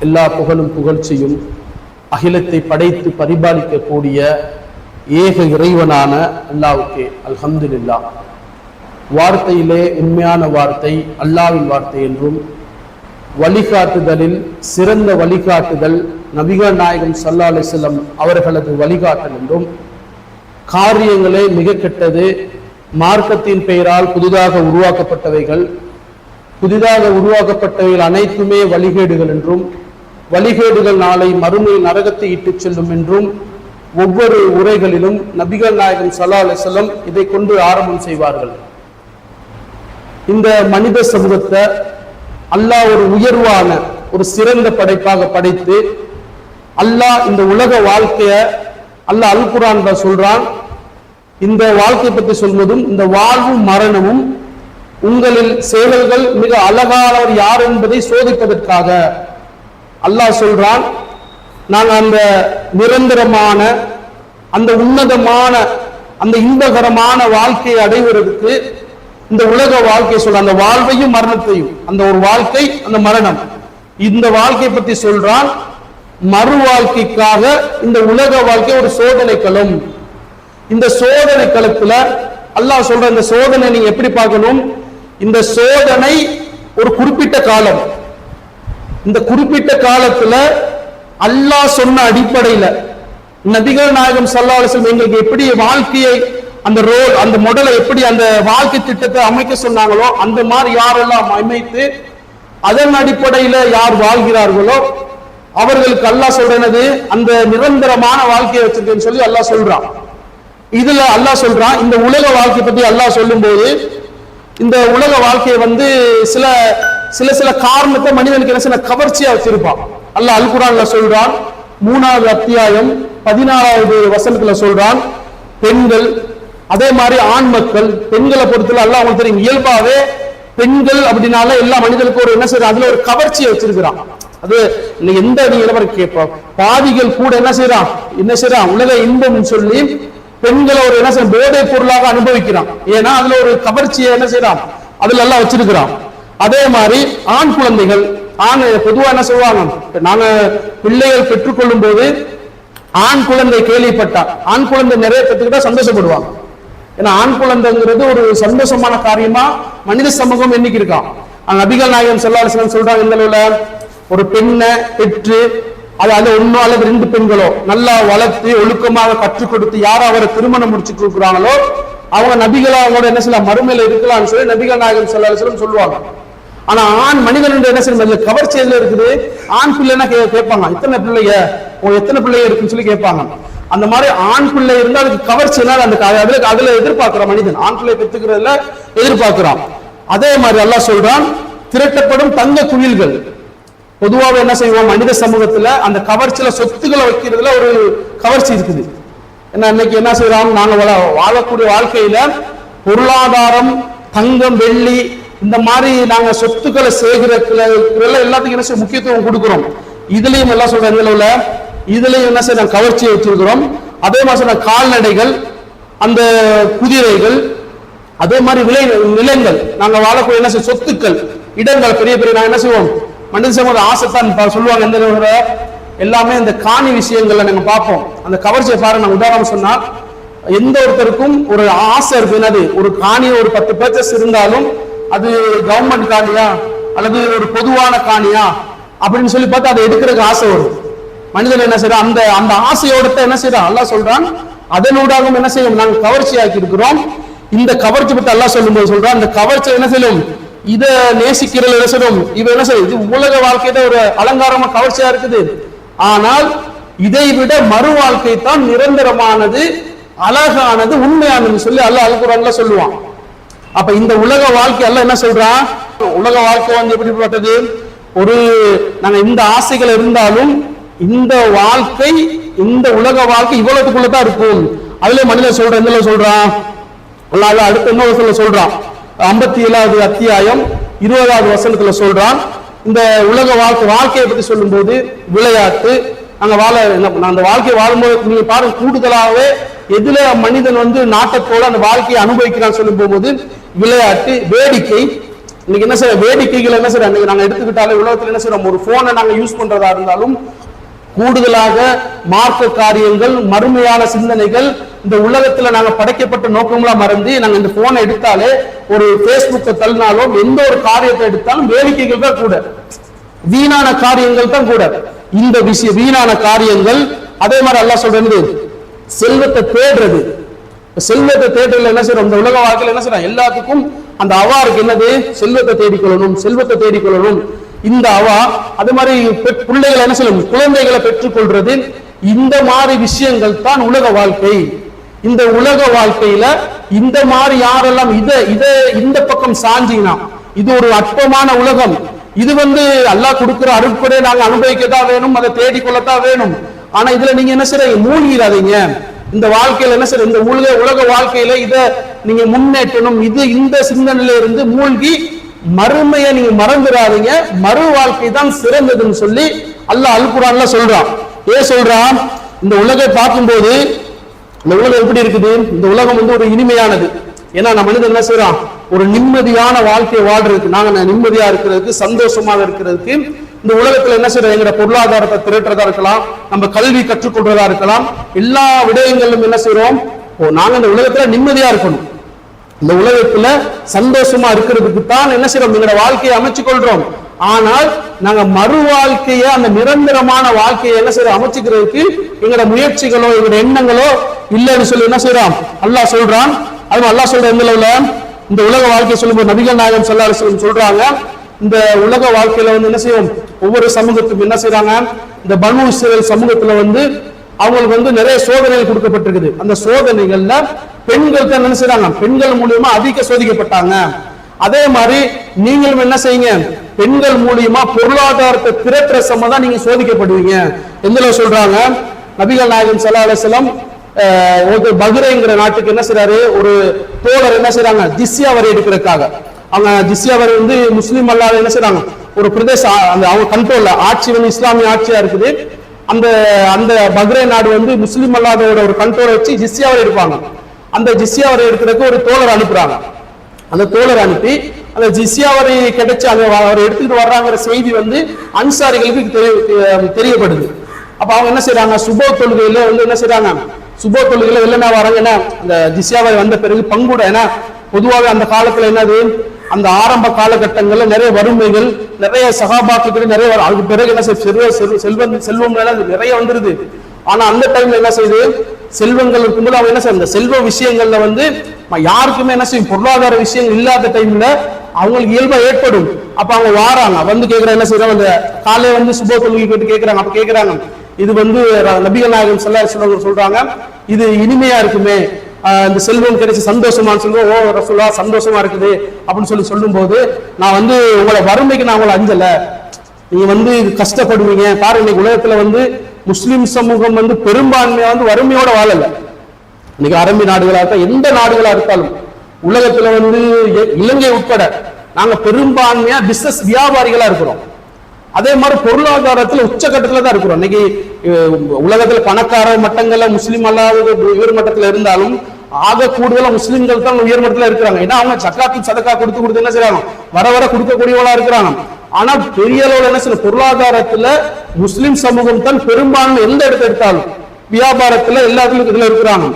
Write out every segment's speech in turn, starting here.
எல்லா புகழும் புகழ்ச்சியும் அகிலத்தை படைத்து பரிபாலிக்கக்கூடிய ஏக இறைவனான அல்லாவுக்கே அல்ஹம்துலில்லா. வார்த்தையிலே உண்மையான வார்த்தை அல்லாவின் வார்த்தை என்றும் வழிகாட்டுதலில் சிறந்த வழிகாட்டுதல் நபிகள் நாயகம் சல்லா அலிஸ்லம் அவர்களது வழிகாட்டல் என்றும் காரியங்களே மிக கெட்டது மார்க்கத்தின் பெயரால் புதிதாக உருவாக்கப்பட்டவைகள் புதிதாக உருவாக்கப்பட்டவைகள் அனைத்துமே வழிகேடுகள் என்றும் வழிகேடுகள் நாளை மறுமை நரகத்தை இட்டுச் செல்லும் என்றும் ஒவ்வொரு உரைகளிலும் நபிகள் நாயகம் சல்லா அலிசல்லம் இதை கொண்டு ஆரம்பம் செய்வார்கள். இந்த மனித சமூகத்தை அல்லாஹ் ஒரு உயர்வான ஒரு சிறந்த படைப்பாக படைத்து அல்லாஹ் இந்த உலக வாழ்க்கைய அல்லாஹ் அல் குரான் சொல்றான். இந்த வாழ்க்கை பற்றி சொல்வதும் இந்த வாழ்வும் மரணமும் உங்களில் செயல்கள் மிக அழகானவர் யார் என்பதை சோதிப்பதற்காக. அல்லாஹ் சொல்றான் நாங்கள் அந்த நிரந்தரமான அந்த உன்னதமான அந்த இன்பகரமான வாழ்க்கையை அடைவதற்கு இந்த உலக வாழ்க்கையை சொல்ற அந்த வாழ்வையும் மரணத்தையும் அந்த ஒரு வாழ்க்கை அந்த மரணம். இந்த வாழ்க்கை பத்தி சொல்றான் மறு வாழ்க்கைக்காக இந்த உலக வாழ்க்கை ஒரு சோதனை களம். இந்த சோதனை களத்துல அல்லாஹ் சொல்ற இந்த சோதனை நீங்க எப்படி பார்க்கணும்? இந்த சோதனை ஒரு குறிப்பிட்ட காலம். இந்த குறிப்பிட்ட காலத்துல அல்லாஹ் சொன்ன அடிப்படையில நபிகள் நாயகம் சல்லா எங்களுக்கு எப்படி வாழ்க்கையை அந்த ரோல் அந்த மொடலை எப்படி அந்த வாழ்க்கை திட்டத்தை அமைக்க சொன்னாங்களோ அந்த மாதிரி யாரெல்லாம் அமைத்து அதன் அடிப்படையில யார் வாழ்கிறார்களோ அவர்களுக்கு அல்லாஹ் சொல்றது அந்த நிரந்தரமான வாழ்க்கையை வச்சிருக்கேன்னு சொல்லி அல்லாஹ் சொல்றான். இதுல அல்லாஹ் சொல்றான் இந்த உலக வாழ்க்கை பத்தி அல்லாஹ் சொல்லும்போது இந்த உலக வாழ்க்கையை வந்து சில சில சில காரணத்தை மனிதனுக்கு என்ன சில கவர்ச்சியா வச்சிருப்பான். அல்ல அல்குரான்ல சொல்றான் மூணாவது அத்தியாயம் பதினாறாவது வசனத்துல சொல்றான் பெண்கள் அதே மாதிரி ஆண் மக்கள் பெண்களை பொறுத்தல எல்லாம் உங்களுக்கு தெரியும் இயல்பாவே பெண்கள் அப்படின்னால எல்லா மனிதனுக்கும் ஒரு என்ன செய்யறான்? அதுல ஒரு கவர்ச்சியை வச்சிருக்கிறான். அது இல்லை எந்த நீ இளவர கேட்போம் பாதிகள் கூட என்ன செய்யறான்? என்ன செய்யறான்? உலக இன்பம் சொல்லி பெண்களை ஒரு என்ன செய்ய போதை பொருளாக அனுபவிக்கிறான். ஏன்னா அதுல ஒரு கவர்ச்சியை என்ன செய்யறான்? அதுல எல்லாம் வச்சிருக்கிறான். அதே மாதிரி ஆண் குழந்தைகள் ஆண் பொதுவா என்ன சொல்லுவாங்க? நாங்க பிள்ளைகள் பெற்றுக்கொள்ளும் போது ஆண் குழந்தை கேள்விப்பட்டா ஆண் குழந்தை நிறைய பெற்றுக்கிட்டா சந்தோஷப்படுவாங்க. ஏன்னா ஆண் குழந்தைங்கிறது ஒரு சந்தோஷமான காரியமா மனித சமூகம் என்னைக்கு இருக்கான் அங்க நபிகள் நாயகம் செல்லாசனம் சொல்றாங்க இந்த அளவுல ஒரு பெண்ணை பெற்று அது அது ஒன்னோ அல்லது ரெண்டு பெண்களோ நல்லா வளர்த்து ஒழுக்கமாக கற்றுக் கொடுத்து யாரோ அவரை திருமணம் முடிச்சுட்டு இருக்கிறாங்களோ அவங்க நபிகளா அவங்களோட என்ன செய்யலாம் மறுமையில இருக்கலாம்னு சொல்லி நபிகள் நாயகம் செல்லாசலம் சொல்லுவாங்க. ஆனா ஆண் மனிதன் என்ன செய்யணும் கவர்ச்சி எதுல இருக்குது. ஆண் பிள்ளைன்னா கே- கேட்பாங்க. இத்தனை பிள்ளைய உங்க எத்தனை பிள்ளைய இருக்குன்னு சொல்லி கேட்பாங்க. அந்த மாதிரி ஆண் பிள்ளை இருந்தா அதுக்கு கவர்ச்சி என்ன அந்த அதுல அதுல எதிர்பார்க்கிறான் மனிதன். ஆண் பிள்ளை பெற்றுக்கிறதுல எதிர்பார்க்கிறான். அதே மாதிரி அல்லாஹ் சொல்றான் திரட்டப்படும் தங்க குயில்கள். பொதுவாக என்ன செய்வோம்? மனித சமூகத்துல அந்த கவர்ச்சியில சொத்துக்களை வைக்கிறதுல ஒரு கவர்ச்சி இருக்குது. ஏன்னா இன்னைக்கு என்ன செய்யலாம் நாங்கள் வாழக்கூடிய வாழ்க்கையில பொருளாதாரம் தங்கம் வெள்ளி இந்த மாதிரி நாங்க சொத்துக்களை சேகரிக்கல எல்லாத்துக்கும் என்ன செய்ய முக்கியத்துவம் கொடுக்குறோம். இதுலயும் எல்லாம் சொல்றேன் இதுல இதுலயும் என்ன செய்ய கவர்ச்சியை வச்சிருக்கிறோம். அதே மாதிரி சொன்ன கால்நடைகள் அந்த குதிரைகள் அதே மாதிரி விலை நிலங்கள். நாங்க வாழக்கூடிய என்ன செய்ய சொத்துக்கள் இடங்கள் பெரிய பெரிய நாங்க என்ன செய்வோம்? மனித சமூக ஆசைத்தான் சொல்லுவாங்க எந்த எல்லாமே இந்த காணி விஷயங்கள்ல நாங்க பார்ப்போம். அந்த கவர்ச்சியை பாருங்க நான் உதாரணம் சொன்னா எந்த ஒருத்தருக்கும் ஒரு ஆசை இருக்கு. என்னது? ஒரு காணி ஒரு பத்து பர்ச்சஸ் இருந்தாலும் அது கவர்மெண்ட் காணியா? அல்லது ஒரு பொதுவான காணியா? அப்படின்னு சொல்லி பார்த்து அதை எடுக்கிறதுக்கு ஆசை வரும். மனிதன் என்ன செய்யறான்? அந்த அந்த ஆசையோட என்ன செய்யறான்? அல்லா சொல்றான் அதனூடாகவும் என்ன செய்யும்? நாங்கள் கவர்ச்சி ஆக்கி இருக்கிறோம். இந்த கவர்ச்சி பத்தி சொல்லும் போது சொல்றான் அந்த கவர்ச்சி என்ன செய்யும்? இதை நேசிக்கிறது என்ன செய்யும்? இது என்ன செய்யும்? இது உலக வாழ்க்கையில ஒரு அலங்காரமா கவர்ச்சியா இருக்குது. ஆனால் இதை விட மறு வாழ்க்கை தான் நிரந்தரமானது அழகானது உண்மையானது சொல்லி அல்ல அல்குரான்ல சொல்லுவான். அப்ப இந்த உலக வாழ்க்கை அல்ல என்ன சொல்றான் உலக வாழ்க்கை வந்து எப்படிப்பட்டது ஒரு நாங்க இந்த ஆசைகள் இருந்தாலும் இந்த வாழ்க்கை இந்த உலக வாழ்க்கை இவ்வளவுக்குள்ள தான் இருக்கும். அதுல மனிதன் சொல்றான்? எந்த சொல்றான் அடுத்த இன்னொரு சொல்றான். ஐம்பத்தி ஏழாவது அத்தியாயம் இருபதாவது வசனத்துல சொல்றான். இந்த உலக வாழ்க்கை வாழ்க்கையை பத்தி சொல்லும்போது விளையாட்டு நாங்க வாழ என்ன அந்த வாழ்க்கையை வாழும்போது நீங்க பாருங்க கூடுதலாகவே எதுல மனிதன் வந்து நாட்டத்தோட அந்த வாழ்க்கையை அனுபவிக்கிறான்னு சொல்லும் போகும்போது விளையாட்டு வேடிக்கை. இன்னைக்கு என்ன சார் வேடிக்கைகள் என்ன சார் இன்னைக்கு நாங்க எடுத்துக்கிட்டாலே உலகத்துல என்ன செய்யறோம் ஒரு போனை நாங்க யூஸ் பண்றதா இருந்தாலும் கூடுதலாக மார்க்க காரியங்கள் மறுமையான சிந்தனைகள் இந்த உலகத்துல நாங்க படைக்கப்பட்ட நோக்கங்களா மறந்து நாங்க இந்த போனை எடுத்தாலே ஒரு பேஸ்புக்கை தள்ளினாலும் எந்த ஒரு காரியத்தை எடுத்தாலும் வேடிக்கைகள் தான் கூட. வீணான காரியங்கள் தான் கூட. இந்த விஷய வீணான காரியங்கள் அதே மாதிரி எல்லாம் சொல்றது செல்வத்தை தேடுறது. செல்வத்தை தேடுறதுல என்ன செய்யறோம்? இந்த உலக வாழ்க்கையில என்ன செய்யறோம்? எல்லாத்துக்கும் அந்த அவாருக்கு என்னது? செல்வத்தை தேடிக்கொள்ளணும் செல்வத்தை தேடிக்கொள்ளணும். இந்த அவா அது மாதிரி பிள்ளைகளை என்ன செய்யணும்? குழந்தைகளை பெற்றுக்கொள்றது. இந்த மாதிரி விஷயங்கள் தான் உலக வாழ்க்கை. இந்த உலக வாழ்க்கையில இந்த மாதிரி யாரெல்லாம் இத இத இந்த பக்கம் சாஞ்சிங்கன்னா இது ஒரு அற்பமான உலகம். இது வந்து அல்லாஹ் கொடுக்கிற அருட்கொடை நாங்க அனுபவிக்கத்தான் வேணும் அதை தேடிக்கொள்ளத்தான் வேணும். ஆனா இதுல நீங்க என்ன செய்ய மூழ்கிடாதீங்க இந்த வாழ்க்கையில என்ன சார் இந்த உலக உலக வாழ்க்கையில இத நீங்க முன்னேற்றணும். இது இந்த சிந்தனையில இருந்து மூழ்கி மறுமையை நீங்க மறந்துடாதீங்க மறு வாழ்க்கை தான் சிறந்ததுன்னு சொல்லி அல்லாஹ் அல் குரான்ல சொல்றான். ஏன் சொல்றான்? இந்த உலகை பார்க்கும்போது இந்த உலகம் எப்படி இருக்குது? இந்த உலகம் வந்து ஒரு இனிமையானது. ஏன்னா நம்ம மனிதன் என்ன செய்யறோம்? ஒரு நிம்மதியான வாழ்க்கையை வாழ்றதுக்கு நாங்க நிம்மதியா இருக்கிறதுக்கு சந்தோஷமாக இருக்கிறதுக்கு இந்த உலகத்துல என்ன செய்யறோம்? எங்க பொருளாதாரத்தை திரட்டுறதா இருக்கலாம் நம்ம கல்வி கற்றுக்கொள்றதா இருக்கலாம் எல்லா விடயங்களிலும் என்ன செய்யறோம்? ஓ நாங்க இந்த உலகத்துல நிம்மதியா இருக்கணும். இந்த உலகத்துல சந்தோஷமா இருக்கிறதுக்கு தான் என்ன செய்யறோம்? எங்களோட வாழ்க்கையை அமைச்சு கொள்றோம் ஆனால் நாங்க மறு வாழ்க்கைய அந்த நிரந்தரமான வாழ்க்கையை என்ன செய்யறோம்? அமைச்சுக்கிறதுக்கு எங்களோட முயற்சிகளோ எங்களோட எண்ணங்களோ இல்லைன்னு சொல்லி என்ன செய்யறான் அல்லாஹ் சொல்றான். அதுவும் அல்லாஹ் சொல்ற எந்த அளவுல இந்த உலக வாழ்க்கையை சொல்லும்போது நபிகள் நாயகம் ஸல்லல்லாஹு சொல்றாங்க. இந்த உலக வாழ்க்கையில வந்து என்ன செய்யும்? ஒவ்வொரு சமூகத்துக்கும் என்ன செய்யறாங்க இந்த பனு இஸ்ரேல் சமூகத்துல வந்து அவங்களுக்கு வந்து நிறைய சோதனைகள் கொடுக்கப்பட்டிருக்குது. அந்த சோதனைகள்ல பெண்கள் தான் என்ன செய்யறாங்க பெண்கள் மூலியமா அதிக சோதிக்கப்பட்டாங்க. அதே மாதிரி நீங்களும் என்ன செய்யுங்க? பெண்கள் மூலியமா பொருளாதாரத்தை திரட்டுற சம்மதான் நீங்க சோதிக்கப்படுவீங்க. எந்த சொல்றாங்க? நபிகள் நாயகன் ஸல்லல்லாஹு அலைஹி வஸல்லம் ஒரு நாட்டுக்கு என்ன செய்யறாரு ஒரு தோழர் என்ன செய்யறாங்க ஜிஸ்யா வரி எடுக்கிறதுக்காக. அவங்க ஜிஸ்யா வரி வந்து முஸ்லீம் அல்லாத என்ன செய்யறாங்க ஒரு பிரதேச அந்த அவங்க கண்ட்ரோல்ல ஆட்சி வந்து இஸ்லாமிய ஆட்சியா இருக்குது. அந்த அந்த பக்ரே நாடு வந்து முஸ்லீம் அல்லாதோட ஒரு கண்ட்ரோலை வச்சு ஜிஸ்யா வரை எடுப்பாங்க. அந்த ஜிஸ்யா வரை எடுக்கிறதுக்கு ஒரு தோழர் அனுப்புறாங்க. அந்த தோழர் அனுப்பி அந்த ஜிஸ்யா வரை கிடைச்சு அதை அவர் எடுத்துக்கிட்டு வர்றாங்கிற செய்தி வந்து அன்சாரிகளுக்கு தெரிய- தெரியப்படுது. அப்ப அவங்க என்ன செய்யறாங்க சுபோ தொழுகையில வந்து என்ன செய்யறாங்க சுபோ தொழுகையில இல்லைன்னா வராங்க என்ன அந்த ஜிஸ்யா வந்த பிறகு பங்குட ஏன்னா பொதுவாக அந்த காலத்துல என்னது? அந்த ஆரம்ப காலகட்டங்கள்ல நிறைய வறுமைகள் நிறைய சகாபாக்கள் நிறைய வரும். அதுக்கு பிறகு என்ன செய்ய செல்வ செல்வம் செல்வம் நிறைய வந்துருது. ஆனா அந்த டைம்ல என்ன செய்யுது செல்வங்கள் இருக்கும்போது அவங்க என்ன செய்ய செல்வ விஷயங்கள்ல வந்து யாருக்குமே என்ன செய்யும்? பொருளாதார விஷயங்கள் இல்லாத டைம்ல அவங்களுக்கு இயல்பா ஏற்படும். அப்ப அவங்க வாராங்க. வந்து கேக்குறாங்க என்ன செய்யறாங்க அந்த காலையில வந்து சுப தொழுகை கேட்டு கேக்குறாங்க. அப்ப கேக்குறாங்க இது வந்து நபிகள் நாயகம் ஸல்லல்லாஹு சொல்றாங்க இது இனிமையா இருக்குமே இந்த செல்வம் கிடைச்சி சந்தோஷமான்னு சொல்லுவோம் ஓ ரசூலா சந்தோஷமா இருக்குது அப்படின்னு சொல்லி சொல்லும்போது நான் வந்து உங்களை வறுமைக்கு நான் உங்களை அஞ்சல. நீங்க வந்து இது கஷ்டப்படுவீங்க. பாருங்க இன்னைக்கு உலகத்துல வந்து முஸ்லிம் சமூகம் வந்து பெரும்பான்மையா வந்து வறுமையோட வாழல. இன்னைக்கு அரபி நாடுகளா இருக்கா எந்த நாடுகளா இருந்தாலும் உலகத்துல வந்து இலங்கை உட்பட நாங்க பெரும்பான்மையா பிசினஸ் வியாபாரிகளா இருக்கிறோம். அதே மாதிரி பொருளாதாரத்துல உச்சகட்டத்துல தான் இருக்கிறோம். இன்னைக்கு உலகத்துல பணக்கார மட்டங்கள்ல முஸ்லீம் அல்லாத உயர் மட்டத்துல இருந்தாலும் ஆக கூடுதலா முஸ்லீம்கள் தான் உயர் மட்டத்துல இருக்கிறாங்க. ஏன்னா அவங்க சக்காத்து சதக்கா கொடுத்து கொடுத்து என்ன செய்யறாங்க வர வர கொடுக்கக்கூடியவளா இருக்கிறாங்க. ஆனா பெரிய அளவுல என்ன சில பொருளாதாரத்துல முஸ்லிம் சமூகம் தான் பெரும்பான்மை எந்த இடத்தை எடுத்தாலும். வியாபாரத்துல எல்லாத்துலயும் இதுல இருக்கிறாங்க.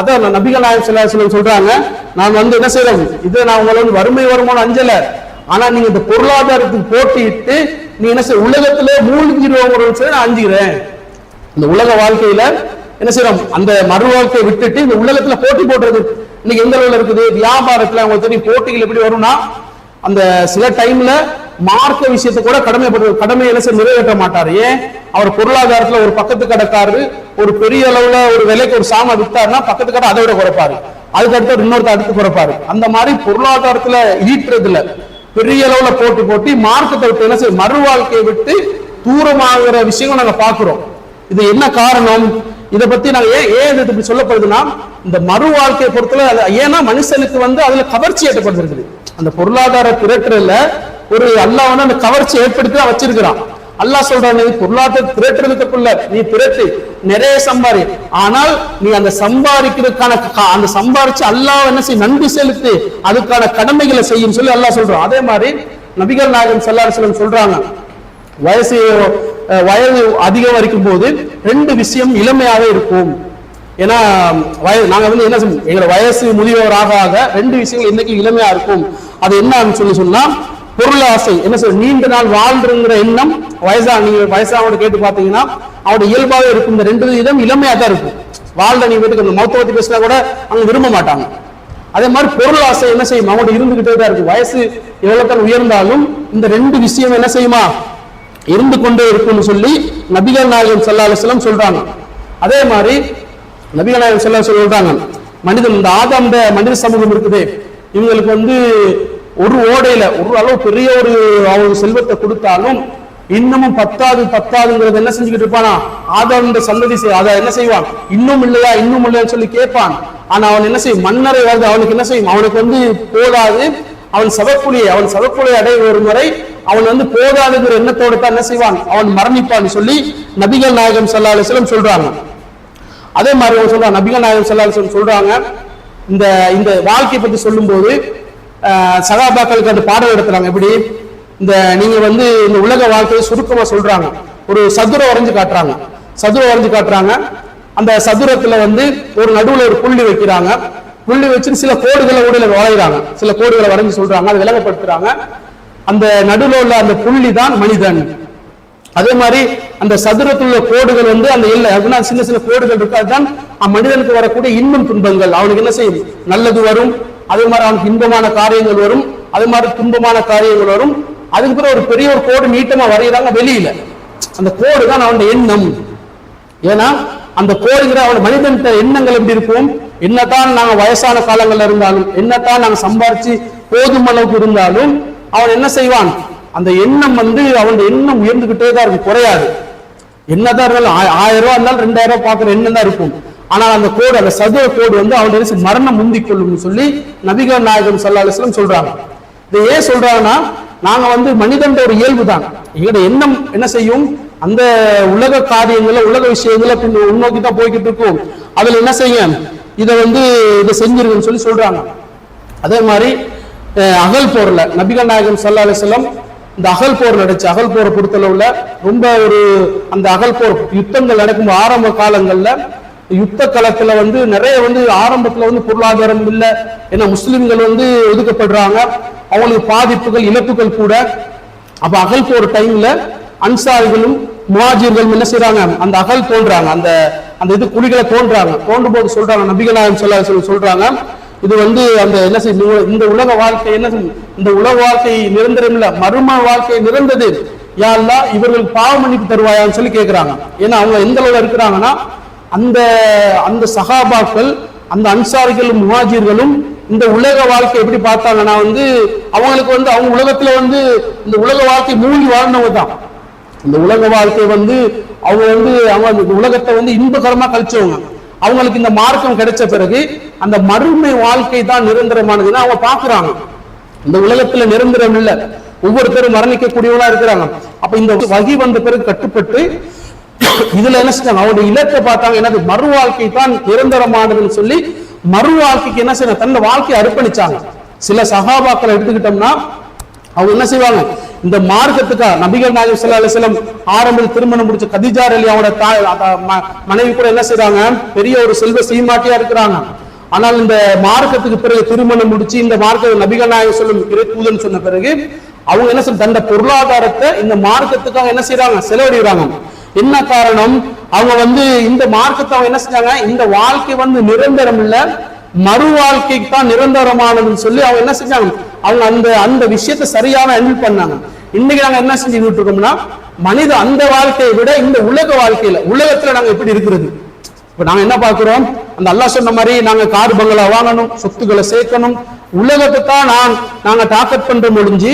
அதான் நபிகள் நாயகம் ஸல்லல்லாஹு சொல்றாங்க. நான் வந்து என்ன செய்யறோம் இது நான் உங்களை வந்து வறுமை வருமானம் அஞ்சல. ஆனா நீங்க இந்த பொருளாதாரத்துக்கு போட்டியிட்டு நீ என்ன செய்ய உலகத்துல மூழ்கிடுவோம் சொல்லி நான் அஞ்சுகிறேன். இந்த உலக வாழ்க்கையில என்ன செய்யறோம் அந்த மறு வாழ்க்கையை விட்டுட்டு இந்த உலகத்துல போட்டி போடுறது. இன்னைக்கு எந்த அளவுல இருக்குது? வியாபாரத்துல அவங்க தெரியும் போட்டிகள் எப்படி வரும்னா அந்த சில டைம்ல மார்க்க விஷயத்தை கூட கடமைப்பட்டு கடமை என்ன செய்ய நிறைவேற்ற மாட்டாரு. ஏன்? அவர் பொருளாதாரத்துல ஒரு பக்கத்து கடைக்காரரு ஒரு பெரிய அளவுல ஒரு விலைக்கு ஒரு சாமான் வித்தாருன்னா பக்கத்து கடை அதை விட குறைப்பாரு. அதுக்கு அடுத்து இன்னொருத்த அடுத்து குறைப்பாரு. அந்த மாதிரி பொருளாதாரத்துல ஈட்டுறதுல பெரிய அளவுல போட்டி போட்டி மார்க்கத்தை விட்டு என்ன செய்யும் மறு வாழ்க்கையை விட்டு தூரமாகிற விஷயங்கள் நாங்க பாக்குறோம் இது என்ன காரணம்? இதை பத்தி நாங்க ஏன் ஏன் இது இப்படி சொல்லப்படுதுன்னா இந்த மறு வாழ்க்கையை பொறுத்தல அது ஏன்னா மனுஷனுக்கு வந்து அதுல கவர்ச்சி ஏற்படுத்திருக்குது. அந்த பொருளாதார திரட்டுல ஒரு அல்லாஹ் வந்து அந்த கவர்ச்சி ஏற்படுத்தி தான் வச்சிருக்கிறான். அல்லாஹ் சொல்றான் நீ பொருளாதார திரட்டுறதுக்குள்ள நீ திரட்டு நிறைய சம்பாரி. ஆனால் நீ அந்த சம்பாதிக்கிறதுக்கான கா- அந்த சம்பாரிச்சு அல்லாஹ் என்ன செய்ய நன்றி செலுத்து அதுக்கான கடமைகளை செய்யும் சொல்லி அல்லாஹ் சொல்றான். அதே மாதிரி நபிகள் நாயகம் ஸல்லல்லாஹு அலைஹி சொல்றாங்க வயசு வயது அதிகம் வரைக்கும் போது ரெண்டு விஷயம் இளமையாக இருக்கும். ஏன்னா வயது நாங்க வந்து என்ன சொல்லுவோம் எங்களை வயசு முதியவர் ஆக ஆக ரெண்டு விஷயங்கள் இன்னைக்கு இளமையா இருக்கும். அது என்னன்னு சொல்லி சொன்னா பொருள் ஆசை என்ன சொல்ற நீண்ட நாள் வாழ்ந்துருங்கிற எண்ணம் வயசா நீங்க வயசானவங்க கேட்டு பாத்தீங்கன்னா அவனோட இயல்பாவே இருக்கும். இந்த ரெண்டு இடம் இளமையா தான் இருக்கும். வாழ்ந்த நீங்க வீட்டுக்கு அந்த மௌத்த பத்தி பேசினா கூட அவங்க விரும்ப மாட்டாங்க. அதே மாதிரி பொருள் ஆசை என்ன செய்யும்? அவங்கள்ட்ட இருந்துகிட்டே தான் இருக்கு வயசு எவ்வளவு உயர்ந்தாலும் இந்த ரெண்டு விஷயம் என்ன செய்யுமா? இருந்து கொண்டே இருக்கும்னு சொல்லி நபிகள் நாயகம் ஸல்லல்லாஹு அலைஹி சொல்றாங்க. அதே மாதிரி நபிகள் நாயகம் செல்ல சொல்றாங்க. மனிதன் இந்த ஆதாந்த மனித சமூகம் இருக்குது. இவங்களுக்கு வந்து ஒரு ஓடையில ஒரு அளவு பெரிய ஒரு அவங்க செல்வத்தை கொடுத்தாலும் இன்னமும் பத்தாது பத்தாதுங்கிறது என்ன செஞ்சுக்கிட்டு இருப்பானா? ஆதாம் சந்ததி செய்- அதை என்ன செய்வான்? இன்னும் இல்லையா இன்னும் இல்லையான்னு சொல்லி கேட்பான். ஆனா அவன் என்ன செய்யும்? மன்னரை வருது அவனுக்கு என்ன செய்யும்? அவனுக்கு வந்து போதாது. அவன் சவக்குழியை அவன் சவக்குழியை அடைய ஒரு வரை அவன் வந்து போதாதுங்கிற எண்ணத்தோடு தான் என்ன செய்வான்? அவன் மரணிப்பான்னு சொல்லி நபிகள் நாயகம் ஸல்லல்லாஹு சொல்றாங்க. அதே மாதிரி அவன் சொல்றான் நபிகள் நாயகம் ஸல்லல்லாஹு சொல்றாங்க. இந்த இந்த வாழ்க்கையை பத்தி சொல்லும்போது போது சகாபாக்களுக்கு அந்த பாடம் எடுத்துறாங்க எப்படி? இந்த நீங்க வந்து இந்த உலக வாழ்க்கையை சுருக்கமா சொல்றாங்க. ஒரு சதுரம் வரைஞ்சு காட்டுறாங்க. சதுரம் வரைஞ்சு காட்டுறாங்க. அந்த சதுரத்துல வந்து ஒரு நடுவுல ஒரு புள்ளி வைக்கிறாங்க. புள்ளி வச்சு சில கோடுகளை உடல வரைகிறாங்க சில கோடுகளை வரைஞ்சு சொல்றாங்க. அதை விளங்கப்படுத்துறாங்க அந்த நடுவுல உள்ள அந்த புள்ளி தான் மனிதன். அதே மாதிரி அந்த சதுரத்தில் உள்ள கோடுகள் வந்து அந்த இல்லை அப்படின்னா சின்ன சின்ன கோடுகள் இருக்கு. அதுதான் மனிதனுக்கு வரக்கூடிய இன்பம் துன்பங்கள். அவனுக்கு என்ன செய்யும்? நல்லது வரும். அதே மாதிரி அவனுக்கு இன்பமான காரியங்கள் வரும் அதே மாதிரி துன்பமான காரியங்கள் வரும். அதுக்கு பிறகு ஒரு பெரிய ஒரு கோடு நீட்டமா வரைகிறாங்க வெளியில. அந்த கோடு தான் அவனுடைய எண்ணம். ஏன்னா அந்த கோடுங்கிற அவன் மனிதன் எண்ணங்கள் எப்படி இருக்கும்? என்னதான் நாங்க வயசான காலங்கள்ல இருந்தாலும் என்னதான் நாங்க சம்பாரிச்சு போதும் அளவுக்கு இருந்தாலும் அவன் என்ன செய்வான்? அந்த எண்ணம் வந்து அவனோட எண்ணம் உயர்ந்துகிட்டே தான் இருக்கும் குறையாது. என்னதான் இருந்தாலும் ஆயிரம் ரூபா இருந்தாலும் ரெண்டாயிரம் ரூபாய் பாக்குற எண்ணம் தான் இருக்கும். ஆனால் அந்த கோடு அந்த சதுர கோடு வந்து அவன் மரணம் முந்தி கொள்ளும்னு சொல்லி நபிகள் நாயகம் ஸல்லல்லாஹு அலைஹி சொல்றாங்க. இதை ஏன் சொல்றாங்கன்னா நாங்க வந்து மனிதன் ஒரு இயல்பு தான் எங்களோட எண்ணம் என்ன செய்யும்? அந்த உலக காரியங்கள உலக விஷயங்கள பின் உள்நோக்கி தான் போய்கிட்டு இருக்கும். அதுல என்ன செய்ய இதை வந்து இதை செஞ்சிருக்குன்னு சொல்லி சொல்றாங்க. அதே மாதிரி அகல் போர்ல நபிகள் நாயகம் ஸல்லல்லாஹு இந்த அகல் போர் நடந்துச்சு. அகல் போரை பொறுத்தளவுல ரொம்ப ஒரு அந்த அகல் போர் யுத்தங்கள் நடக்கும் ஆரம்ப காலங்கள்ல யுத்த களத்துல வந்து நிறைய வந்து ஆரம்பத்துல வந்து பொருளாதாரம் இல்லை ஏன்னா முஸ்லிம்கள் வந்து ஒதுக்கப்படுறாங்க. அவங்களுக்கு பாதிப்புகள் இழப்புகள் கூட. அப்ப அகல் போற டைம்ல அன்சாரிகளும் முஹாஜிர்களும் என்ன செய்யறாங்க அந்த அகல் தோன்றாங்க. அந்த அந்த இது குழிகளை தோன்றாங்க. தோன்றும் போது சொல்றாங்க நபிகளாயம் சொல்ல சொல்லி சொல்றாங்க இது வந்து அந்த என்ன செய்ய இந்த- உலக வாழ்க்கை என்ன இந்த உலக வாழ்க்கை நிரந்தரம் இல்ல மரும வாழ்க்கை நிறந்தது யா இவர்கள் இவர்களுக்கு பாவ மன்னிப்பு தருவாயான்னு சொல்லி கேட்கிறாங்க ஏன்னா அவங்க எந்த அளவுல இருக்கிறாங்கன்னா அந்த அந்த சகாபாக்கள் அந்த அன்சாரிகளும் முஹாஜிர்களும் இந்த உலக வாழ்க்கை எப்படி பார்த்தாங்கன்னா வந்து அவங்களுக்கு வந்து அவங்க உலகத்துல வந்து இந்த உலக வாழ்க்கை மூழ்கி வாழ்ந்தவங்க தான். இந்த உலக வாழ்க்கை வந்து அவங்க வந்து அவங்க இந்த உலகத்தை வந்து இன்பகரமா கழிச்சவங்க. அவங்களுக்கு இந்த மார்க்கம் கிடைச்ச பிறகு அந்த மறுமை வாழ்க்கை தான் நிரந்தரமானதுன்னு அவங்க பாக்குறாங்க இந்த உலகத்துல நிரந்தரம் இல்ல. ஒவ்வொருத்தரும் மரணிக்கக்கூடியவங்களா இருக்கிறாங்க. அப்ப இந்த வகி வந்த பிறகு கட்டுப்பட்டு இதுல என்ன செஞ்சாங்க அவருடைய இலக்கை பார்த்தாங்க. என்னது? மறு வாழ்க்கை தான் நிரந்தரமானதுன்னு சொல்லி மறு வாழ்க்கைக்கு என்ன செய்யணும் தன்னை வாழ்க்கையை அர்ப்பணிச்சாங்க. சில சகாபாக்களை எடுத்துக்கிட்டோம்னா அவங்க என்ன செய்வாங்க? இந்த மார்க்கத்துக்காக நபிகள் நாயகம் ஸல்லல்லாஹு அலைஹி ஆரம்பத்தில் திருமணம் முடிச்ச கதிஜார் அலி அவனோட தாய் ம- மனைவி கூட என்ன செய்யறாங்க பெரிய ஒரு செல்வ சீமாட்டியா இருக்கிறாங்க. ஆனால் இந்த மார்க்கத்துக்கு பிறகு திருமணம் முடிச்சு இந்த மார்க்க நபிகள் நாயகம் சொல்லும் இறை தூதன் சொன்ன பிறகு அவங்க என்ன சொல்ல தந்த பொருளாதாரத்தை இந்த மார்க்கத்துக்காக என்ன செய்யறாங்க செலவழிக்கிறாங்க என்ன காரணம்? அவங்க வந்து இந்த மார்க்கத்தை அவங்க என்ன செஞ்சாங்க? இந்த வாழ்க்கை வந்து நிரந்தரம் இல்ல. மறு வாழ்க்கைக்கு தான் நிரந்தரமானதுன்னு சொல்லி அவங்க என்ன செஞ்சாங்க? அவங்க அந்த அந்த விஷயத்தை சரியான ஹேண்டில் பண்ணாங்க. இன்னைக்கு நாங்க என்ன செஞ்சுக்கிட்டு இருக்கோம்னா மனித அந்த வாழ்க்கையை விட இந்த உலக வாழ்க்கையில உலகத்துல நாங்க எப்படி இருக்கிறது? இப்ப நாங்க என்ன பாக்குறோம் அந்த அல்லாஹ் சொன்ன மாதிரி நாங்க கார் பங்களா வாங்கணும் சொத்துக்களை சேர்க்கணும். உலகத்தை தான் நான் நாங்க டார்கெட் பண்ற முடிஞ்சு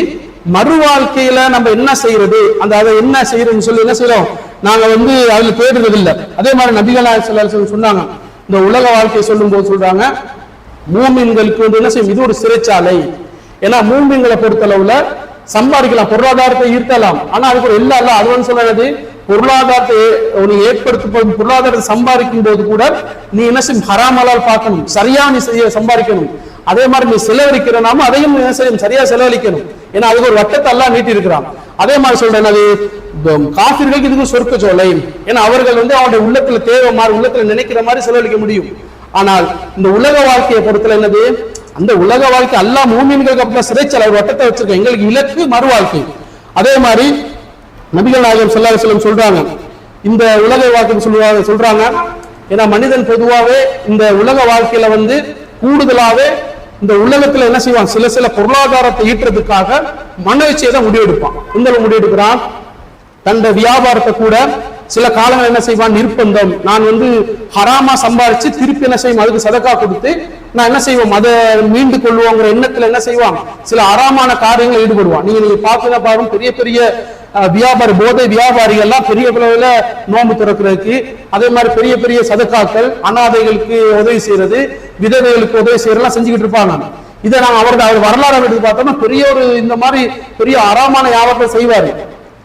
மறு வாழ்க்கையில நம்ம என்ன செய்யறது? அந்த அதை என்ன செய்யறதுன்னு சொல்லி என்ன செய்யறோம்? நாங்க வந்து அதுல தேடுறது அதே மாதிரி நபிகள் நாயகம் சொன்னாங்க. இந்த உலக வாழ்க்கையை சொல்லும் போது சொல்றாங்க மூமின்களுக்கு வந்து என்ன செய்யும்? இது ஒரு சிறைச்சாலை. ஏன்னா மூமின்களை பொறுத்தளவுல சம்பாதிக்கலாம் பொருளாதாரத்தை ஈர்த்தலாம் ஆனா அதுக்கு ஒரு இல்ல அல்ல. அது வந்து சொல்றது பொருளாதாரத்தை ஏ- நீ ஏற்படுத்தும் பொருளாதாரத்தை சம்பாதிக்கும் போது கூட நீ என்ன செய்யும்? ஹராமலால் பார்க்கணும். சரியா நீ செய்ய சம்பாதிக்கணும். அதே மாதிரி நீ செலவழிக்கிறனாம அதையும் என்ன செய்யும் சரியா செலவழிக்கணும். ஏன்னா அதுக்கு ஒரு வட்டத்தை எல்லாம் நீட்டி இருக்கிறான். அதே மாதிரி சொல்றேன் அது காசிர்களுக்கு இதுக்கு சொர்க்க சோலை ஏன்னா அவர்கள் வந்து அவருடைய உள்ளத்துல தேவை மாதிரி உள்ளத்துல நினைக்கிற மாதிரி செலவழிக்க முடியும். ஆனால் இந்த உலக வாழ்க்கையை பொறுத்தல என்னது? அந்த உலக வாழ்க்கை அல்லா மூமின்களுக்கு அப்புறம் சிறைச்சல் அவர் வட்டத்தை வச்சிருக்கோம் எங்களுக்கு இலக்கு மறு வாழ்க்கை அதே மாதிரி நபிகள் நாயகம் ஸல்லல்லாஹு அலைஹி சொல்றாங்க. இந்த உலக வாழ்க்கை சொல்லுவாங்க சொல்றாங்க. ஏன்னா மனிதன் பொதுவாகவே இந்த உலக வாழ்க்கையில வந்து கூடுதலாகவே இந்த உலகத்துல என்ன செய்வான்? சில சில பொருளாதாரத்தை ஈட்டுறதுக்காக மனவச்சியை தான் முடிவெடுப்பான். இந்த முடிவெடுக்கிறான்? தந்த வியாபாரத்தை கூட சில காலங்கள் என்ன செய்வான்? நிர்பந்தம். நான் வந்து ஹராமா சம்பாரிச்சு திருப்பி என்ன செய்வோம் அதுக்கு சதக்கா கொடுத்து நான் என்ன செய்வோம்? அதை மீண்டு கொள்வோங்கிற எண்ணத்துல என்ன செய்வான் சில அறாமான காரியங்கள் ஈடுபடுவான் நீங்க நீங்க பாத்தீங்கன்னா பாருங்க. பெரிய பெரிய வியாபாரி போதை வியாபாரிகள் எல்லாம் பெரிய அளவுல நோம்பு திறக்கிறதுக்கு அதே மாதிரி பெரிய பெரிய சதக்காக்கள் அனாதைகளுக்கு உதவி செய்யறது விதவைகளுக்கு உதவி செய்யறதெல்லாம் செஞ்சுக்கிட்டு இருப்பாங்க. இதை நான் அவரது அவர் வரலாறு எடுத்து பார்த்தோம்னா பெரிய ஒரு இந்த மாதிரி பெரிய அறாமான வியாபாரத்தை செய்வாரு.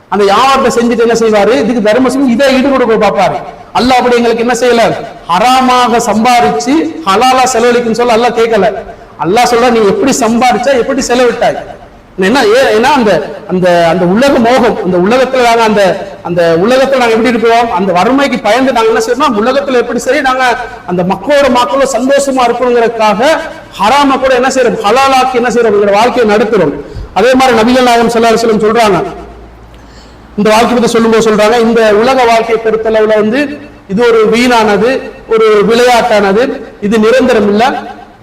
அந்த வியாபாரத்தை செஞ்சுட்டு என்ன செய்வாரு? இதுக்கு தர்மசிங் இதை ஈடுபட பார்ப்பாரு. அல்ல அப்படி எங்களுக்கு என்ன செய்யல? ஹராமாக சம்பாரிச்சு ஹலாலா செலவழிக்குன்னு சொல்ல அல்லாஹ் கேட்கல. அல்லாஹ் சொல்ற நீ எப்படி சம்பாரிச்சா எப்படி செலவிட்டாய்? என்ன ஏ- ஏன்னா அந்த அந்த அந்த உலக மோகம் அந்த உலகத்துல நாங்க அந்த அந்த உலகத்துல நாங்க எப்படி இருக்கிறோம்? அந்த வறுமைக்கு பயந்து நாங்க என்ன செய்யணும் உலகத்துல எப்படி சரி நாங்க அந்த மக்களோட மக்களோட சந்தோஷமா இருக்கணுங்கிறதுக்காக ஹராம கூட என்ன செய்யறோம்? ஹலாலாக்கி என்ன செய்யறோம்? வாழ்க்கையை நடத்துறோம். அதே மாதிரி நபிகள் நாயகம் செல்லாரு அலைஹி சொல்றாங்க இந்த வாழ்க்கை பத்தி சொல்லும்போது சொல்றாங்க இந்த உலக வாழ்க்கையை பொறுத்தளவுல வந்து இது ஒரு வீணானது ஒரு விளையாட்டானது இது நிரந்தரம் இல்ல.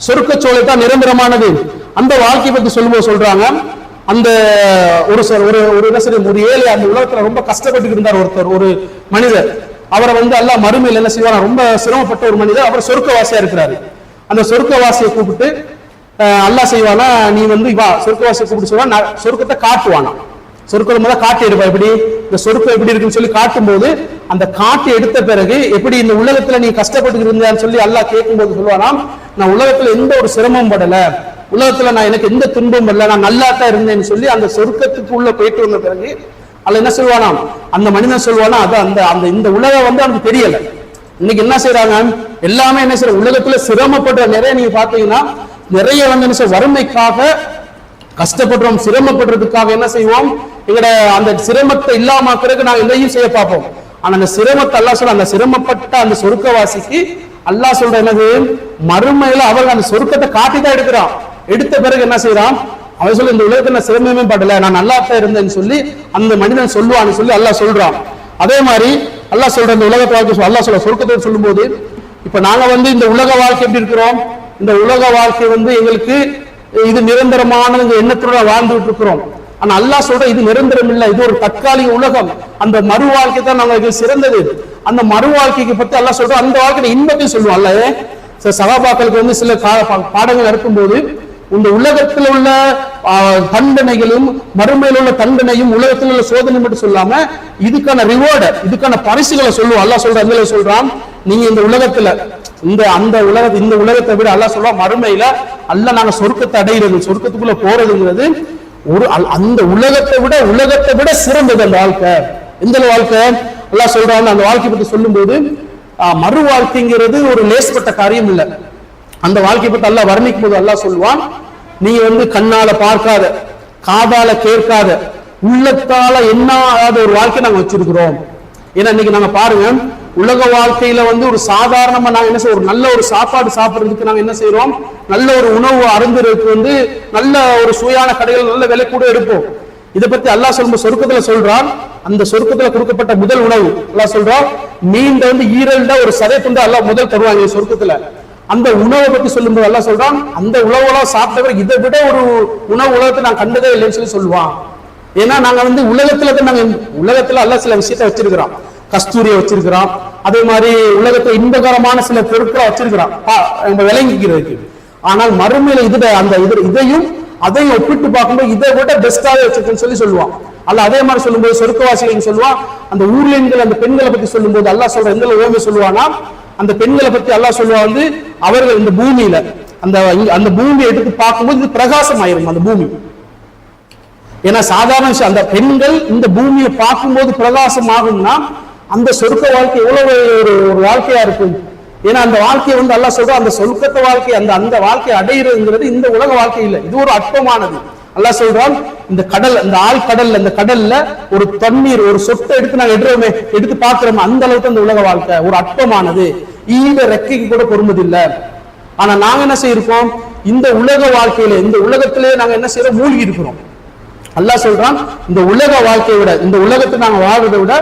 சொர்க்கச்சோலை தான் நிரந்தரமானது. அந்த வாழ்க்கையை பத்தி சொல்லும்போது சொல்றாங்க அந்த ஒரு சார் ஒரு ஒரு என்ன சொல்றது, ஒரு ஏழை அந்த உலகத்துல ரொம்ப கஷ்டப்பட்டு இருந்தார் ஒருத்தர் ஒரு மனிதர். அவரை வந்து எல்லாம் மறுமையில் என்ன செய்வார் ரொம்ப சிரமப்பட்ட ஒரு மனிதர் அவர் சொர்க்கவாசியா இருக்கிறாரு. அந்த சொர்க்கவாசியை கூப்பிட்டு அல்லா செய்வானா நீ வந்து வா சொர்க்கவாசியை கூப்பிட்டு சொல்லுவா நான் சொர்க்கத்தை காட்டுவானா. சொர்க்கம் முதல்ல காட்டி எடுப்பா எப்படி? இந்த சொர்க்கம் எப்படி இருக்குன்னு சொல்லி காட்டும் போது அந்த காட்டி எடுத்த பிறகு எப்படி இந்த உலகத்துல நீ கஷ்டப்பட்டு இருந்தான்னு சொல்லி அல்லாஹ் கேட்கும்போது சொல்லுவானா நான் உலகத்துல எந்த ஒரு சிரமம் படல. உலகத்துல நான் எனக்கு எந்த துன்பம் இல்லை நான் நல்லா தான் இருந்தேன்னு சொல்லி அந்த சொர்க்கத்துக்கு உள்ள போயிட்டு வந்த பிறகு அல்ல என்ன சொல்லுவானாம்? அந்த மனிதன் சொல்லுவானா அது அந்த அந்த இந்த உலகம் வந்து அவனுக்கு தெரியல. இன்னைக்கு என்ன செய்யறாங்க எல்லாமே என்ன செய்யற உலகத்துல சிரமப்படுற நிறைய நீங்க பாத்தீங்கன்னா நிறைய வந்து என்ன செய்ய வறுமைக்காக கஷ்டப்படுறோம் சிரமப்படுறதுக்காக என்ன செய்வோம்? எங்களோட அந்த சிரமத்தை இல்லாமக்கிறதுக்கு நாங்கள் எதையும் செய்ய பார்ப்போம். ஆனா அந்த சிரமத்தை அல்லாஹ் சொல்ற அந்த சிரமப்பட்ட அந்த சொருக்கவாசிக்கு அல்லாஹ் சொல்ற என்னது? மறுமையில அவர்கள் அந்த சொருக்கத்தை காட்டி தான் எடுக்கிறான். எடுத்த பிறகு என்ன செய்யறான் அவன் சொல்லி இந்த உலகத்துல நான் சிரமமே படல நான் நல்லா தான் இருந்தேன்னு சொல்லி அந்த மனிதன் சொல்லுவான்னு சொல்லி அல்லாஹ் சொல்றான். அதே மாதிரி அல்லாஹ் சொல்ற இந்த உலக வாழ்க்கை அல்லாஹ் சொல்ற சொல்லும் சொல்லும்போது இப்ப நாங்க வந்து இந்த உலக வாழ்க்கை எப்படி இருக்கிறோம்? இந்த உலக வாழ்க்கை வந்து எங்களுக்கு இது நிரந்தரமான எண்ணத்தோட வாழ்ந்துட்டு இருக்கிறோம் ஆனா அல்லாஹ் சொல்ற இது நிரந்தரம் இல்லை. இது ஒரு தற்காலிக உலகம். அந்த மறு வாழ்க்கை தான் நமக்கு சிறந்தது. அந்த மறு வாழ்க்கைக்கு பத்தி அல்லாஹ் சொல்ற அந்த வாழ்க்கையை இன்பத்தையும் சொல்லுவோம் அல்ல சில சகாபாக்களுக்கு வந்து சில பா- பாடங்கள் இருக்கும்போது இந்த உலகத்தில் உள்ள தண்டனைகளும் மறுமையில் உள்ள தண்டனையும் உலகத்தில் உள்ள சோதனை மட்டும் சொல்லாம இதுக்கான ரிவார்டு இதுக்கான பரிசுகளை சொல்லுவோம் அல்லாஹ் சொல்ற அந்த சொல்றான். நீங்க இந்த உலகத்துல இந்த அந்த உலக இந்த உலகத்தை விட அல்ல சொல்றா மறுமையில அல்ல நாங்க சொர்க்கத்தை அடையிறது சொர்க்கத்துக்குள்ள போறதுங்கிறது ஒரு அல்- அந்த உலகத்தை விட உலகத்தை விட சிறந்தது அந்த வாழ்க்கை. எந்த வாழ்க்கை? எல்லாம் சொல்றாங்க அந்த வாழ்க்கை பத்தி சொல்லும்போது மறு வாழ்க்கைங்கிறது ஒரு லேஸ்பட்ட காரியம் இல்லை. அந்த வாழ்க்கை பத்தி எல்லாம் வர்ணிக்கும் போது அல்லாஹ் சொல்லுவான் நீ வந்து கண்ணால பார்க்காத காதால கேட்காத உள்ளத்தால எண்ணாத ஒரு வாழ்க்கை நாங்க வச்சிருக்கிறோம். ஏன்னா இன்னைக்கு நாங்க பாருங்க உலக வாழ்க்கையில வந்து ஒரு சாதாரணமா நாங்க என்ன செய்வோம் ஒரு நல்ல ஒரு சாப்பாடு சாப்பிடுறதுக்கு நாங்க என்ன செய்யறோம் நல்ல ஒரு உணவு அருந்துறதுக்கு வந்து நல்ல ஒரு சுவையான கடைகள் நல்ல விலை கூட எடுப்போம். இதை பத்தி அல்லாஹ் சொல்லும் சொருக்கத்துல சொல்றான். அந்த சொருக்கத்துல கொடுக்கப்பட்ட முதல் உணவு அல்லாஹ் சொல்றான் நீண்ட வந்து ஈரல்ட ஒரு சதை துண்டு அல்லாஹ் முதல் தருவாங்க சொருக்கத்துல. அந்த உணவை பத்தி சொல்லும்போது எல்லாம் சொல்றான் அந்த உணவுலாம் சாப்பிட்டவர் இதை விட ஒரு உணவு உலகத்தை நான் கண்டதே இல்லைன்னு சொல்லி சொல்லுவான். ஏன்னா நாங்க வந்து உலகத்துல தான் நாங்க உலகத்துல எல்லாம் சில விஷயத்த வச்சிருக்கிறோம். கஸ்தூரியை வச்சிருக்கிறான். அதே மாதிரி உலகத்தை இன்பகரமான சில பொருட்களை வச்சிருக்கிறான். நம்ம விளங்கிக்கிறதுக்கு. ஆனால் மறுமையில இது அந்த இது இதையும் அதையும் ஒப்பிட்டு பார்க்கும்போது இதை விட பெஸ்டாவே வச்சிருக்குன்னு சொல்லி சொல்லுவான். அல்ல அதே மாதிரி சொல்லும்போது சொர்க்கவாசிகள் சொல்லுவான். அந்த ஊர்லியன்கள் அந்த பெண்களை பத்தி சொல்லும்போது அல்லா சொல்ற எந்த ஓமை சொல்லுவானா? அந்த பெண்களை பத்தி அல்லாஹ் சொல்லுவா வந்து அவர்கள் இந்த பூமியில அந்த அந்த பூமியை எடுத்து பார்க்கும்போது இது பிரகாசமாயிரும் அந்த பூமி. ஏன்னா சாதாரண விஷயம் அந்த பெண்கள் இந்த பூமியை பார்க்கும்போது பிரகாசம் ஆகும்னா அந்த சொர்க்க வாழ்க்கை எவ்வளவு ஒரு ஒரு வாழ்க்கையா இருக்கும்? ஏன்னா அந்த வாழ்க்கையை வந்து அல்லாஹ் சொல்ற அந்த சொர்க்கத்த வாழ்க்கை அந்த அந்த வாழ்க்கையை அடையிறதுங்கிறது இந்த உலக வாழ்க்கை இல்லை. இது ஒரு அற்பமானது. அல்லா சொல்றான் இந்த கடல் அந்த ஆள் கடல்ல இந்த கடல்ல ஒரு தண்ணீர் ஒரு சொட்டை எடுத்து நாங்க எடுறோமே எடுத்து பார்க்கிறோம் அந்த அளவுக்கு அந்த உலக வாழ்க்கை ஒரு அற்பமானது. ஈழ ரெக்கைக்கு கூட பொறுமதில்லை ஆனா நாங்க என்ன செய்யிருக்கோம் இந்த உலக வாழ்க்கையில இந்த உலகத்திலே நாங்க என்ன செய்யறோம் மூழ்கி இருக்கிறோம் அல்லாஹ் சொல்றான் இந்த உலக வாழ்க்கையை விட இந்த உலகத்தை நாங்க வாழ்வதை விட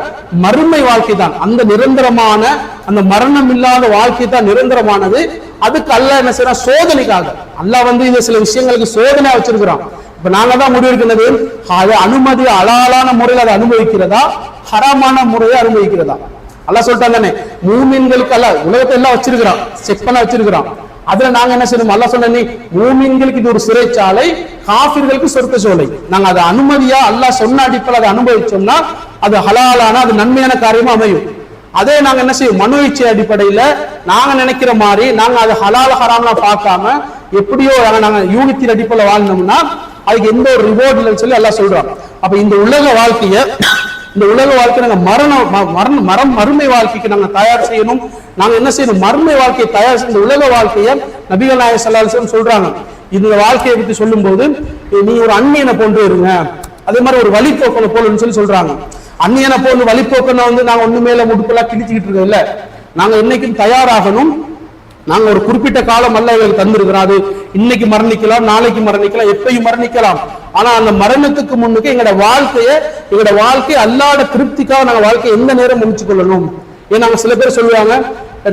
மறுமை வாழ்க்கை தான். அந்த நிரந்தரமான அந்த மரணம் இல்லாத வாழ்க்கை தான் நிரந்தரமானது. அதுக்கு அல்ல என்ன செய்யறான் சோதனைக்காக. அல்லாஹ் வந்து இந்த சில விஷயங்களுக்கு சோதனை வச்சிருக்கிறான். இப்ப நாங்க தான் முடிவெடுக்கிறது அது அனுமதி அலாலான முறையில் அதை அனுபவிக்கிறதா? ஹரமான முறையை அனுபவிக்கிறதா? அல்லாஹ் சொல்லிட்டாங்க தானே மூமின்களுக்கு அல்ல உலகத்தை எல்லாம் வச்சிருக்கிறான். செக் பண்ண வச்சிருக்கிறான். அதுல நாங்க என்ன செய்யணும்? அல்ல சொன்ன மூமின்களுக்கு இது ஒரு சிறைச்சாலை காபிர்களுக்கு சொர்க்க சோலை நாங்க அதை அனுமதியா அல்லாஹ் சொன்ன அடிப்படையில் அதை அனுபவிச்சோம்னா அது ஹலாலான அது நன்மையான காரியமா அமையும். அதே நாங்க என்ன செய்யும் மனு இச்சை அடிப்படையில நாங்க நினைக்கிற மாதிரி நாங்க அது ஹலால ஹராம்லாம் பார்க்காம எப்படியோ நாங்க- யூனித்தின் அடிப்படையில் வாழ்ந்தோம்னா அதுக்கு எந்த ஒரு ரிவார்ட் இல்லைன்னு சொல்லி எல்லாம் சொல்றோம் அப்ப இந்த உலக வாழ்க்கைய இந்த உலக வாழ்க்கை நாங்கள் மரணம் ம- மரண மரம் மறுமை வாழ்க்கைக்கு நாங்கள் தயார் செய்யணும். நாங்கள் என்ன செய்யணும்? மறுமை வாழ்க்கையை தயார் செய்ய இந்த உலக வாழ்க்கையை நபிகள் நாயக ஸல்லல்லாஹு சொல்றாங்க. இந்த வாழ்க்கையை பற்றி சொல்லும்போது நீ ஒரு அந்நியனை போன்று இருங்க. அதே மாதிரி ஒரு வழிபோக்கனை போலன்னு சொல்லி சொல்றாங்க. அந்நியனை போன்று வழிபோக்கனை வந்து நாங்கள் ஒன்று மேல முடுப்பெல்லாம் கிழிச்சிக்கிட்டு இருக்கோம் இல்லை. நாங்கள் என்னைக்கும் தயாராகணும். நாங்க ஒரு குறிப்பிட்ட காலம் அல்ல எங்களுக்கு தந்திருக்கிறோம் அது இன்னைக்கு மரணிக்கலாம் நாளைக்கு மரணிக்கலாம் எப்பயும் மரணிக்கலாம். ஆனா அந்த மரணத்துக்கு முன்னுக்கு எங்களோட வாழ்க்கைய எங்களோட வாழ்க்கை அல்லாட திருப்திக்காக நாங்க வாழ்க்கையை எந்த நேரம் முடிச்சு கொள்ளணும்? ஏன்னா நாங்க சில பேர் சொல்லுவாங்க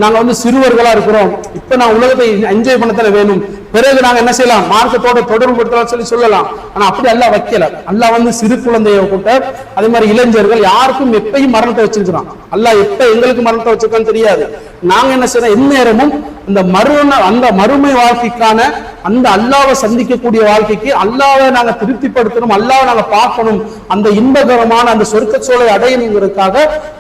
நாங்க வந்து சிறுவர்களா இருக்கிறோம். இப்ப நான் உலகத்தை என்ஜாய் பண்ணத்தான வேணும்? பிறகு நாங்க என்ன செய்யலாம்? மார்க்கத்தோட தொடர்பு சொல்லி சொல்லலாம். ஆனா அப்படி அல்லாஹ் வைக்கல. அல்லாஹ் வந்து சிறு குழந்தைய கூட்ட அதே மாதிரி இளைஞர்கள் யாருக்கும் எப்பயும் மரணத்தை வச்சிருக்கிறான். அல்லா எப்ப எங்களுக்கு மரணத்தை வச்சிருக்கான்னு தெரியாது. நாங்க என்ன செய்யறோம்? எந்நேரமும் இந்த மறுண அந்த மறுமை வாழ்க்கைக்கான அந்த அல்லாவை சந்திக்கக்கூடிய வாழ்க்கைக்கு அல்லாவை நாங்க திருப்திப்படுத்தணும் அல்லாவை நாங்க பார்க்கணும். அந்த இன்பகரமான அந்த சொர்க்க சோலை அடையணுங்கிறதுக்காக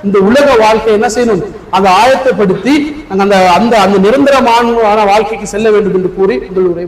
இந்த உலக வாழ்க்கை என்ன செய்யணும்? அதை ஆயத்தப்படுத்தி நாங்க அந்த அந்த அந்த நிரந்தரமான வாழ்க்கைக்கு செல்ல வேண்டும் என்று கூறி உங்கள் உரை